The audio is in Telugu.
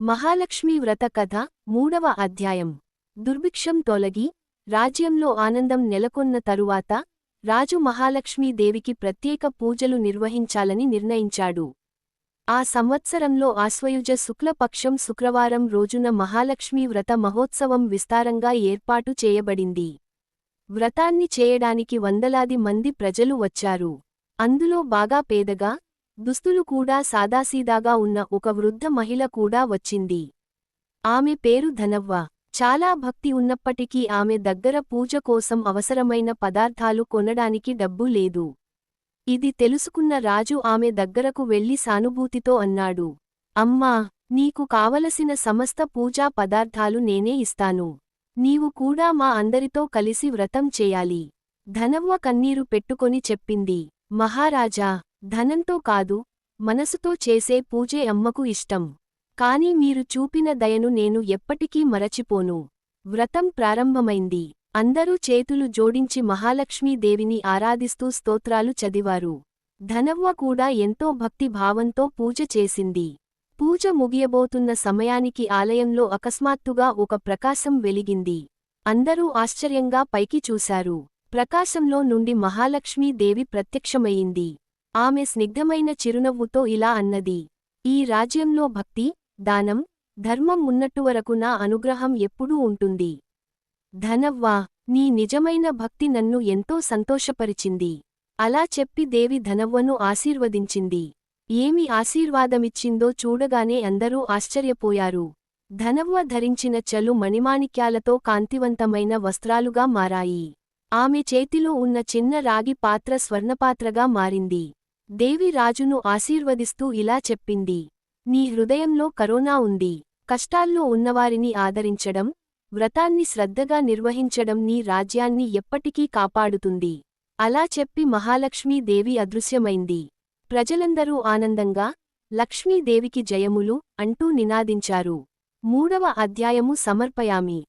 మహాలక్ష్మీ వ్రత కథ మూడవ అధ్యాయం. దుర్భిక్షం తొలగి రాజ్యంలో ఆనందం నెలకొన్న తరువాత రాజు మహాలక్ష్మీదేవికి ప్రత్యేక పూజలు నిర్వహించాలని నిర్ణయించాడు. ఆ సంవత్సరంలో ఆశ్వయుజ శుక్లపక్షం శుక్రవారం రోజున మహాలక్ష్మీ వ్రత మహోత్సవం విస్తారంగా ఏర్పాటు చేయబడింది. వ్రతాన్ని చేయడానికి వందలాది మంది ప్రజలు వచ్చారు. అందులో బాగా పేదగా దుస్తులు కూడా సాదాసీదాగా ఉన్న ఒక వృద్ధ మహిళ కూడా వచ్చింది. ఆమె పేరు ధనవ్వ. చాలా భక్తి ఉన్నప్పటికీ ఆమె దగ్గర పూజ కోసం అవసరమైన పదార్థాలు కొనడానికి డబ్బు లేదు. ఇది తెలుసుకున్న రాజు ఆమె దగ్గరకు వెళ్ళి సానుభూతితో అన్నాడు. అమ్మా నీకు కావలసిన సమస్త పూజా పదార్థాలు నేనే ఇస్తాను. నీవు కూడా మా అందరితో కలిసి వ్రతం చేయాలి. ధనవ్వ కన్నీరు పెట్టుకొని చెప్పింది. మహారాజా ధనంతో కాదు మనసుతో చేసే పూజే అమ్మకు ఇష్టం. కాని మీరు చూపిన దయను నేను ఎప్పటికీ మరచిపోను. వ్రతం ప్రారంభమైంది. అందరూ చేతులు జోడించి మహాలక్ష్మీదేవిని ఆరాధిస్తూ స్తోత్రాలు చదివారు. ధనవ్వ కూడా ఎంతో భక్తి భావంతో పూజ చేసింది. పూజ ముగియబోతున్న సమయానికి ఆలయంలో అకస్మాత్తుగా ఒక ప్రకాశం వెలిగింది. అందరూ ఆశ్చర్యంగా పైకి చూశారు. ప్రకాశంలో నుండి మహాలక్ష్మీదేవి ప్రత్యక్షమయింది ఆమె స్నిగ్ధమైన చిరునవ్వుతో ఇలా అన్నది. ఈ రాజ్యంలో భక్తి దానం ధర్మం ఉన్నట్టువరకు నా అనుగ్రహం ఎప్పుడూ ఉంటుంది. ధనవ్వా నీ నిజమైన భక్తి నన్ను ఎంతో సంతోషపరిచింది. అలా చెప్పి దేవి ధనవ్వను ఆశీర్వదించింది. ఏమి ఆశీర్వాదమిచ్చిందో చూడగానే అందరూ ఆశ్చర్యపోయారు. ధనవ్వ ధరించిన చలు మణిమాణిక్యాలతో కాంతివంతమైన వస్త్రాలుగా మారాయి. ఆమె చేతిలో ఉన్న చిన్న రాగి పాత్ర స్వర్ణపాత్రగా మారింది. దేవి రాజును ఆశీర్వదిస్తూ ఇలా చెప్పింది. నీ హృదయంలో కరోనా ఉంది. కష్టాల్లో ఉన్నవారిని ఆదరించడం వ్రతాన్ని శ్రద్ధగా నిర్వహించడం నీ రాజ్యాన్ని ఎప్పటికీ కాపాడుతుంది అలా చెప్పి మహాలక్ష్మీదేవి అదృశ్యమైంది. ప్రజలందరూ ఆనందంగా లక్ష్మీదేవికి జయములు అంటూ నినాదించారు. మూడవ అధ్యాయము సమర్పయామి.